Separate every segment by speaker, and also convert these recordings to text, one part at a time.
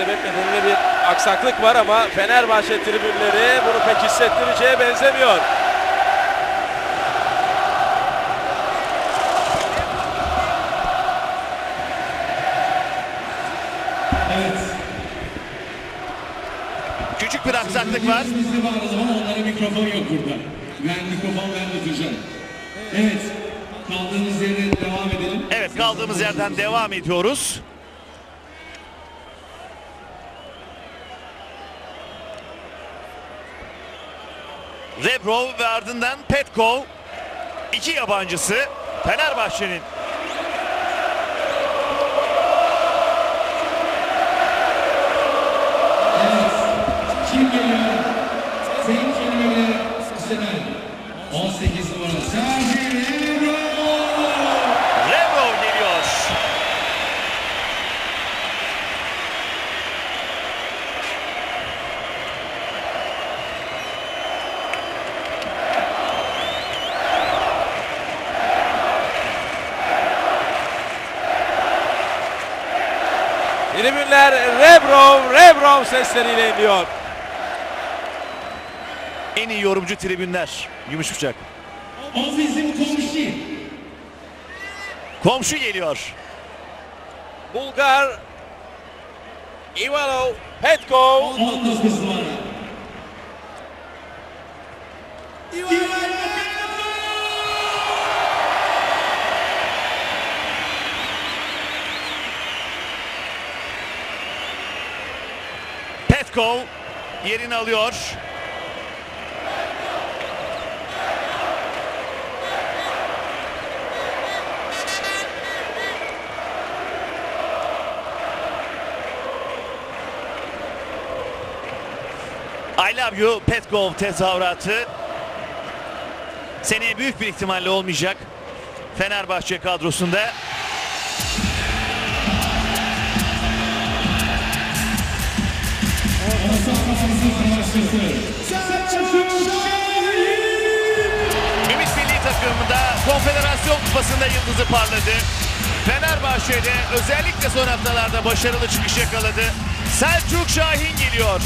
Speaker 1: sebep nedeniyle bir aksaklık var ama Fenerbahçe tribünleri bunu pek hissettireceğe benzemiyor.
Speaker 2: Evet.
Speaker 3: Küçük bir aksaklık var.
Speaker 2: Bizde var o zaman onlara mikrofon yok burada. Ben mikrofon ben tutacağım. Evet. Kaldığımız yerden devam edelim.
Speaker 3: Evet kaldığımız yerden devam ediyoruz. Rebrov ve ardından Petkov. iki yabancısı Fenerbahçe'nin.
Speaker 1: Tribünler Rebrov, Rebrov sesleriyle inliyor.
Speaker 3: En iyi yorumcu tribünler. Gümüş bıçak.
Speaker 2: O bizim komşu.
Speaker 3: Komşu geliyor.
Speaker 1: Bulgar Ivalo Petkov
Speaker 2: 19
Speaker 3: Petkov yerini alıyor. I love you Petkov tezahüratı seneye büyük bir ihtimalle olmayacak Fenerbahçe kadrosunda. Ümit Milli takımında Konfederasyon Kupası'nda yıldızı parladı. Fenerbahçe'de özellikle son haftalarda başarılı çıkış yakaladı. Selçuk Şahin geliyor.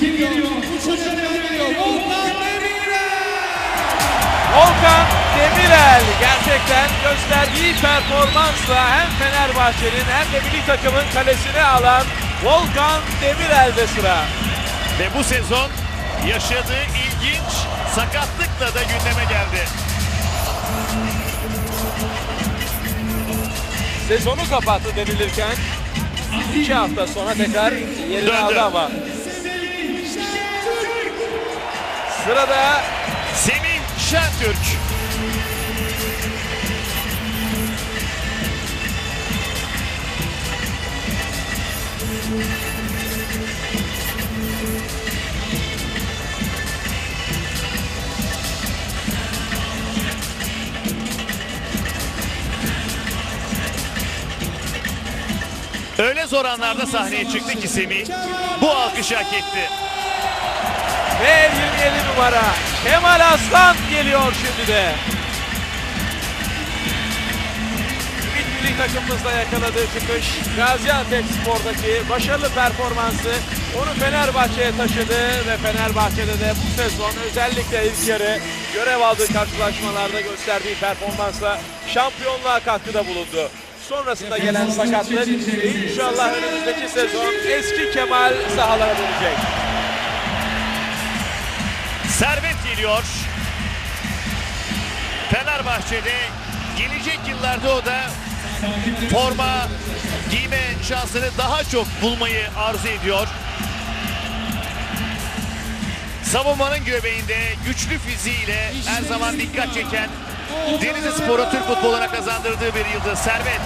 Speaker 2: Kim geliyor? Uçuşan geliyor. Volkan Demirel.
Speaker 1: Volkan Demirel gerçekten gösterdiği performansla hem Fenerbahçe'nin hem de milli takımın kalesine alan Volkan Demirel'de sıra.
Speaker 3: Ve bu sezon yaşadığı ilginç sakatlıkla da gündeme geldi.
Speaker 1: Sezonu kapattı denilirken iki hafta sonra tekrar yerini
Speaker 3: Döndü.
Speaker 1: aldı ama. Sırada
Speaker 3: Semih Şentürk. Öyle zor anlarda sahneye çıktı ki Semih bu alkışı hak etti.
Speaker 1: Ve 27 numara Kemal Aslan geliyor şimdi de. Ümit milli takımımızda yakaladığı çıkış Gaziantep Spor'daki başarılı performansı onu Fenerbahçe'ye taşıdı ve Fenerbahçe'de de bu sezon özellikle ilk yarı görev aldığı karşılaşmalarda gösterdiği performansla şampiyonluğa katkıda bulundu. Sonrasında gelen sakatlık inşallah önümüzdeki sezon eski Kemal sahalara dönecek.
Speaker 3: Servet geliyor. Fenerbahçe'de gelecek yıllarda o da forma giyme şansını daha çok bulmayı arzu ediyor. Savunmanın göbeğinde güçlü fiziğiyle her zaman dikkat çeken Denizli Spor'u Türk futboluna kazandırdığı bir yıldız Servet.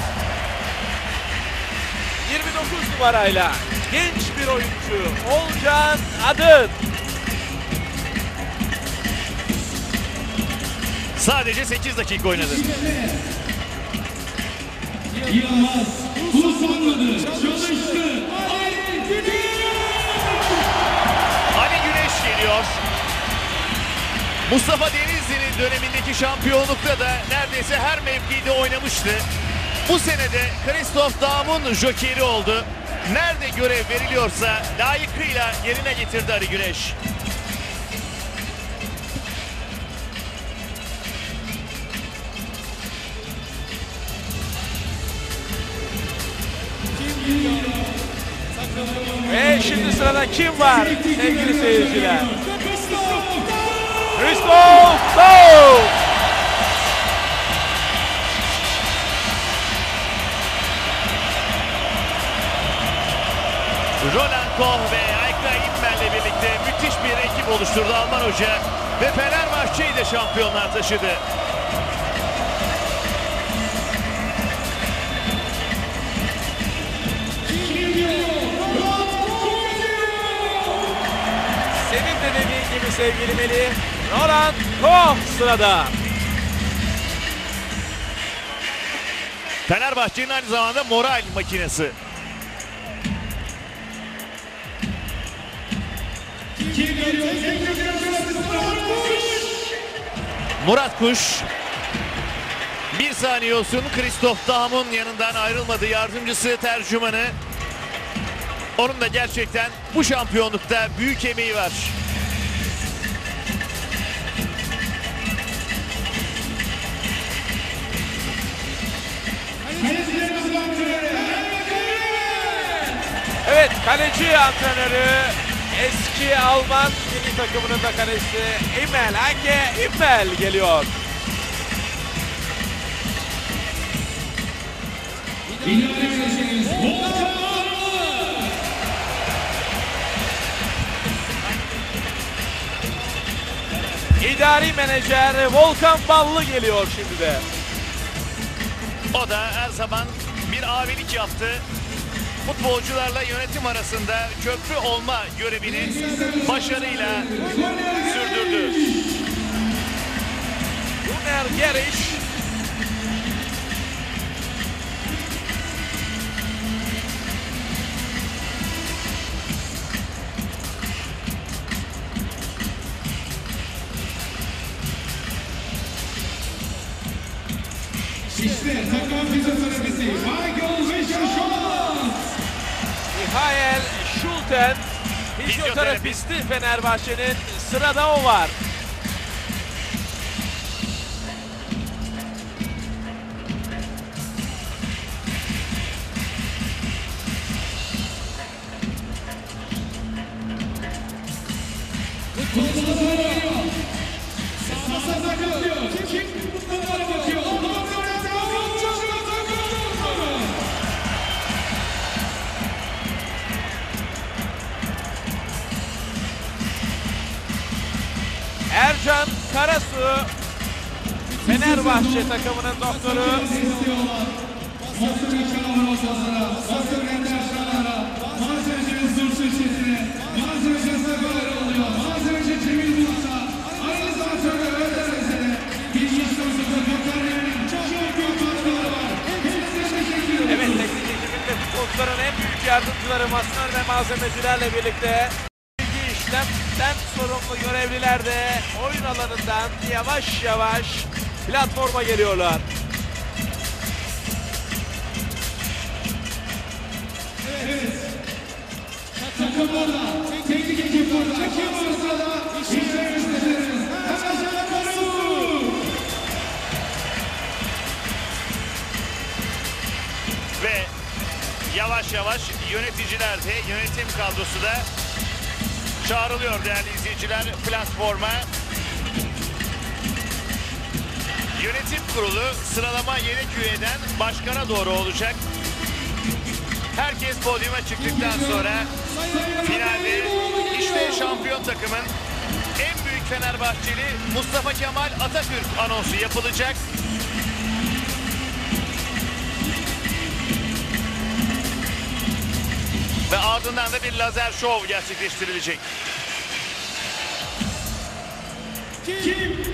Speaker 1: 29 numarayla genç bir oyuncu Olcan Adın.
Speaker 3: Sadece 8 dakika oynadı.
Speaker 2: Yılmaz. Uzanmadı. Çalıştı.
Speaker 3: Ali Güneş geliyor. Mustafa Denizli'nin dönemindeki şampiyonlukta da neredeyse her mevkide oynamıştı. Bu senede Christoph Daum'un jokeri oldu. Nerede görev veriliyorsa layıkıyla yerine getirdi Ali Güneş.
Speaker 1: Ve şimdi sırada kim var sevgili seyirciler? Christoph Daum.
Speaker 3: Roland Koch ve Ayka İtmen'le birlikte müthiş bir ekip oluşturdu Alman Hoca ve Fenerbahçe'yi de şampiyonlar taşıdı.
Speaker 1: Sevgili Melih. Roland Koch sırada.
Speaker 3: Fenerbahçe'nin aynı zamanda moral makinesi. Murat Kuş bir saniye olsun Christoph Daum'un yanından ayrılmadı yardımcısı tercümanı. Onun da gerçekten bu şampiyonlukta büyük emeği var.
Speaker 1: Evet kaleci antrenörü eski Alman milli takımının da kalecisi Emel Hake Emel geliyor. İdari menajer Volkan Ballı geliyor şimdi de.
Speaker 3: O da her zaman bir abilik yaptı. Futbolcularla yönetim arasında köprü olma görevini başarıyla sürdürdü.
Speaker 1: Gunnar Geriş Mihail Schulten fizyoterapisti Fenerbahçe'nin sırada o var.
Speaker 2: Var. Hepsine teşekkür ederim.
Speaker 1: Evet teknik ekibin ve futbolcuların en büyük yardımcıları masör ve malzemecilerle birlikte işlemden sorumlu görevliler de oyun alanından yavaş yavaş platforma geliyorlar.
Speaker 2: Takım orada, teknik ekip orada, kim varsa da.
Speaker 3: Ve yavaş yavaş yöneticiler de yönetim kadrosu da çağrılıyor değerli izleyiciler platforma. Yönetim kurulu sıralama yedek üyeden başkana doğru olacak. Herkes podyuma çıktıktan sonra finalde işte şampiyon takımın en büyük Fenerbahçeli Mustafa Kemal Atatürk anonsu yapılacak. Ve ardından da bir lazer şov gerçekleştirilecek.
Speaker 2: Kim